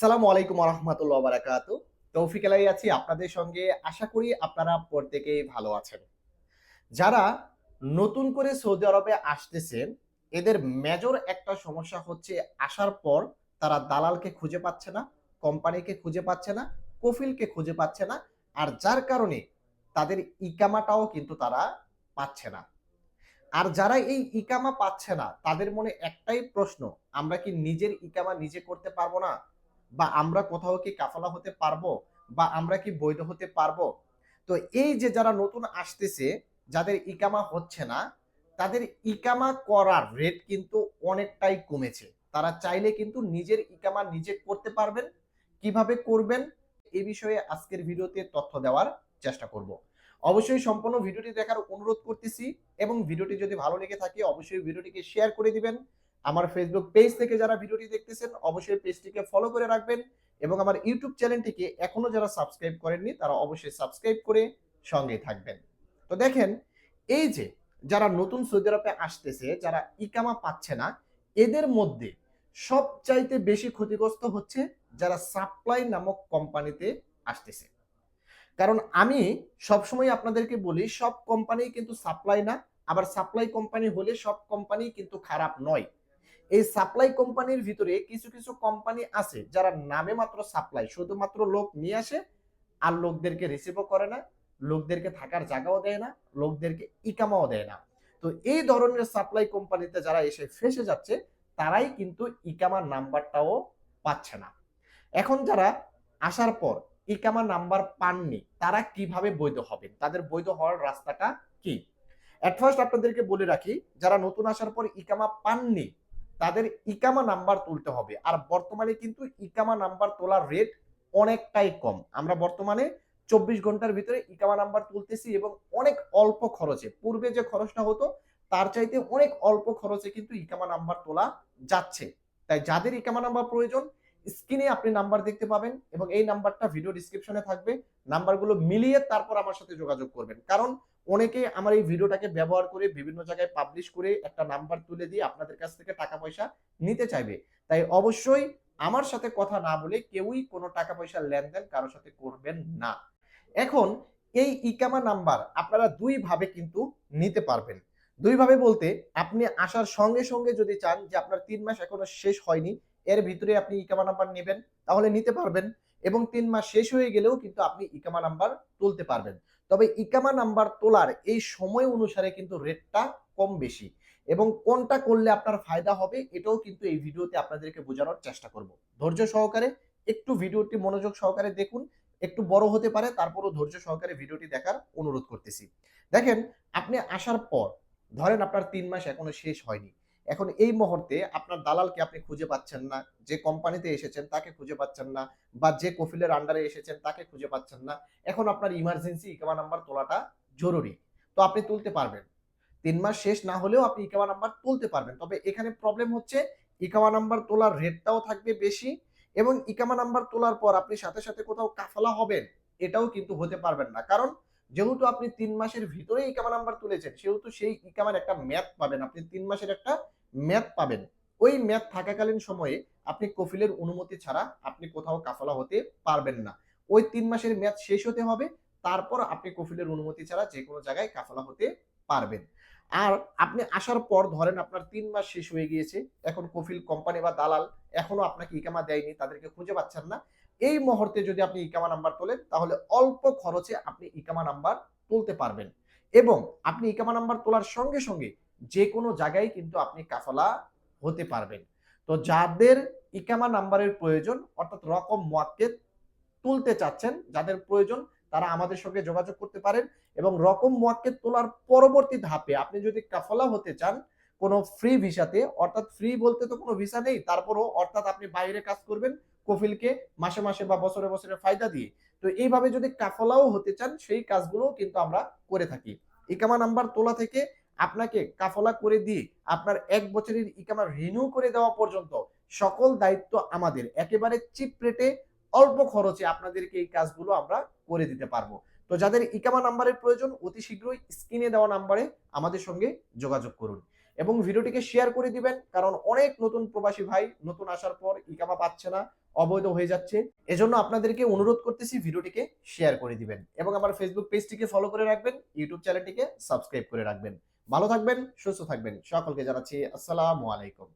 আসসালামু আলাইকুম রহমতুল্লাহ বারাকাত তৌফিক আলাই আছি আপনাদের সঙ্গে। আশা করি আপনারা প্রত্যেকেই ভালো আছেন। যারা নতুন করে সৌদি আরবে আসতেছেন, এদের মেজর একটা সমস্যা হচ্ছে আসার পর তারা দালালকে খুঁজে পাচ্ছে না, কোম্পানিকে খুঁজে পাচ্ছে না, কফিলকে খুঁজে পাচ্ছে না, আর যার কারণে তাদের ইকামাটাও কিন্তু তারা পাচ্ছে না। আর যারা এই ইকামা পাচ্ছে না, তাদের মনে একটাই প্রশ্ন, আমরা কি নিজের ইকামা নিজে করতে পারব না? বা আমরা কোথাও কি কাফালা হতে পারব বা আমরা কি বৈধ হতে পারব? তো এই যে যারা নতুন আসতেছে, যাদের ইকামা হচ্ছে না, তাদের ইকামা করার রেট কিন্তু অনেকটাই কমেছে। তারা চাইলে কিন্তু নিজের ইকামা নিজে করতে পারবেন। কীভাবে করবেন? এ বিষয়ে আজকের ভিডিওতে তথ্য দেওয়ার চেষ্টা করব। অবশ্যই সম্পূর্ণ ভিডিওটি দেখার অনুরোধ করতেছি এবং ভিডিওটি যদি ভালো লেগে থাকে, অবশ্যই ভিডিওটিকে শেয়ার করে দিবেন। আমার ফেসবুক পেজ থেকে যারা ভিডিওটি দেখতেছেন, অবশ্যই পেজটিকে ফলো করে রাখবেন এবং আমার ইউটিউব চ্যানেলটিকে এখনও যারা সাবস্ক্রাইব করেননি, তারা অবশ্যই সাবস্ক্রাইব করে সঙ্গে থাকবেন। তো দেখেন, এই যে যারা নতুন সৌদি আরবে আসতেছে, যারা ইকামা পাচ্ছে না, এদের মধ্যে সবচাইতে বেশি ক্ষতিগ্রস্ত হচ্ছে যারা সাপ্লাই নামক কোম্পানিতে আসতেছে। কারণ আমি সবসময় আপনাদেরকে বলি, সব কোম্পানি কিন্তু সাপ্লাই না, আবার সাপ্লাই কোম্পানি হলে সব কোম্পানি কিন্তু খারাপ নয়। এই সাপ্লাই কোম্পানির ভিতরে কিছু কিছু কোম্পানি আছে যারা নামে মাত্র সাপ্লাই শুধুমাত্র লোক নিয়ে আসে আর লোকদেরকে রিসিভও করে না, লোকদেরকে থাকার জায়গাও দেয় না, লোকদেরকে ইকামাও দেয় না। তো এই ধরনের সাপ্লাই কোম্পানিতে যারা এসে ফেসে যাচ্ছে, তারাই কিন্তু ইকামার নাম্বারটাও পাচ্ছে না। এখন যারা আসার পর ইকামা নাম্বার পাননি, তারা কীভাবে বৈধ হবেন? তাদের বৈধ হওয়ার রাস্তাটা কি? অ্যাট ফার্স্ট আপনাদেরকে বলে রাখি, যারা নতুন আসার পর ইকামা পাননি তাদের ইকামা নাম্বার তুলতে হবে। আর বর্তমানে কিন্তু ইকামা নাম্বার তোলার রেট অনেকটাই কম। আমরা বর্তমানে চব্বিশ ঘণ্টার ভিতরে ইকামা নাম্বার তুলতেছি এবং অনেক অল্প খরচে, পূর্বে যে খরচটা হতো, তার চাইতে অনেক অল্প খরচে কিন্তু ইকামা নাম্বার তোলা যাচ্ছে। তাই যাদের ইকামা নাম্বার প্রয়োজন, স্ক্রিনে আপনি নাম্বার দেখতে পাবেন এবং এই নাম্বারটা ভিডিও ডিসক্রিপশনে থাকবে। নাম্বারগুলো মিলিয়ে তারপর আমার সাথে যোগাযোগ করবেন। কারণ অনেকে আমার এই ভিডিওটাকে ব্যবহার করে বিভিন্ন জায়গায় পাবলিশ করে একটা নাম্বার তুলে দিয়ে আপনাদের কাছ থেকে টাকা পয়সা নিতে চাইবে। তাই অবশ্যই আমার সাথে কথা না বলে কেউই কোনো টাকা পয়সা লেনদেন কারোর সাথে করবেন না। এখন এই ইকামা নাম্বার আপনারা দুই ভাবে কিন্তু নিতে পারবেন। দুই ভাবে বলতে আপনি আসার সঙ্গে সঙ্গে যদি চান যে আপনার তিন মাস এখনও শেষ হয়নি, এর ভিতরে আপনি ইকামা নাম্বার নেবেন, তাহলে নিতে পারবেন এবং তিন মাস শেষ হয়ে গেলেও কিন্তু আপনি ইকামা নাম্বার তুলতে পারবেন। তবে ইকামা নাম্বার তোলার এই সময় অনুসারে কিন্তু রেটটা কম বেশি এবং কোনটা করলে আপনার ফায়দা হবে এটাও কিন্তু এই ভিডিওতে আপনাদেরকে বোঝানোর চেষ্টা করব। ধৈর্য সহকারে একটু ভিডিওটি মনোযোগ সহকারে দেখুন, একটু বড় হতে পারে, তারপরও ধৈর্য সহকারে ভিডিওটি দেখার অনুরোধ করতেছি। দেখেন, আপনি আসার পর, ধরেন আপনার তিন মাস এখনও শেষ হয়নি এখন এই মুহূর্তে আপনার দালালকে আপনি খুঁজে পাচ্ছেন না, যে কোম্পানিতে এসেছেন তাকে খুঁজে পাচ্ছেন না, বা যে কফিলের আন্ডারে এসেছেন তাকে খুঁজে পাচ্ছেন না। এখন আপনার ইমার্জেন্সি ইকামা নাম্বার তোলাটা জরুরি। তো আপনি তুলতে পারবেন। তিন মাস শেষ না হলেও আপনি ইকামা নাম্বার তুলতে পারবেন। তবে এখানে প্রবলেম হচ্ছে, ইকামা নাম্বার তোলার রেটটাও থাকবে বেশি এবং ইকামা নাম্বার তোলার পর আপনি সাথে সাথে কোথাও কাফালা হবেন, এটাও কিন্তু হতে পারবেন না। কারণ যেহেতু আপনি তিন মাসের ভিতরে ইকামা নাম্বার তুলেছেন, সেহেতু সেই ইকামার একটা ম্যাথ পাবেন। আপনি তিন মাসের একটা ম্যাথ পাবেন। ওই ম্যাথ থাকাকালীন সময়ে আপনি কফিলের অনুমতি ছাড়া আপনি কোথাও কাফালা হতে পারবেন না। ওই তিন মাসের ম্যাথ শেষ হতে হবে, তারপর আপনি কফিলের অনুমতি ছাড়া যে কোনো জায়গায় কাফালা হতে পারবেন। আর আপনি আসার পর ধরেন আপনার তিন মাস শেষ হয়ে গিয়েছে, এখন কফিল কোম্পানি বা দালাল এখনও আপনাকে ইকামা দেয়নি, তাদেরকে খুঁজে পাচ্ছেন না। এই মুহূর্তে যদি আপনি ইকামা নাম্বার তোলেন, তাহলে অল্প খরচে আপনি ইকামা নাম্বার তুলতে পারবেন। এবং আপনি ইকামা নাম্বার তোলার সঙ্গে সঙ্গে যে কোনো জায়গায় কিন্তু আপনি কাফালা হতে পারবেন। তো যাদের ইকামা নাম্বারের প্রয়োজন, অর্থাৎ রকম মোয়াক্কেদ তুলতে চাচ্ছেন, যাদের প্রয়োজন, তারা আমাদের সঙ্গে যোগাযোগ করতে পারেন এবং রকম মোয়াক্কেদ তোলার পরবর্তী ধাপে আপনি যদি কাফালা হতে চান, কোনো ফ্রি ভিসাতে, অর্থাৎ ফ্রি বলতে তো কোনো ভিসা নেই, তারপরও অর্থাৎ আপনি বাইরে কাজ করবেন কফিলকে মাসে মাসে বা বছরে বছরে ফায়দা দিয়ে। তো এইভাবে যদি কাফলাও হতে চান, সেই কাজগুলো কিন্তু আমরা করে থাকি। ইকামা নাম্বার তোলা থেকে আপনাকে কাফলা করে দিয়ে আপনার এক বছরের ইকামা রিনিউ করে দেওয়া পর্যন্ত সকল দায়িত্ব আমাদের। একেবারে চিপ রেটে অল্প খরচে আপনাদেরকে এই কাজগুলো আমরা করে দিতে পারব। তো যাদের ইকামা নাম্বারের প্রয়োজন, অতি শীঘ্রই স্ক্রিনে দেওয়া নাম্বারে আমাদের সঙ্গে যোগাযোগ করুন। এবং ভিডিওটিকে শেয়ার করে দিবেন, কারণ অনেক নতুন প্রবাসী ভাই নতুন আসার পর ইকামা পাচ্ছে না, অবৈধ হয়ে যাচ্ছে। এজন্য আপনাদেরকে অনুরোধ করতেছি ভিডিওটিকে শেয়ার করে দিবেন। এবং আমার ফেসবুক পেজটিকে ফলো করে রাখবেন ইউটিউব চ্যানেলটিকে সাবস্ক্রাইব করে রাখবেন। ভালো থাকবেন সুস্থ থাকবেন। সকলকে জানাচ্ছি আসসালামু আলাইকুম।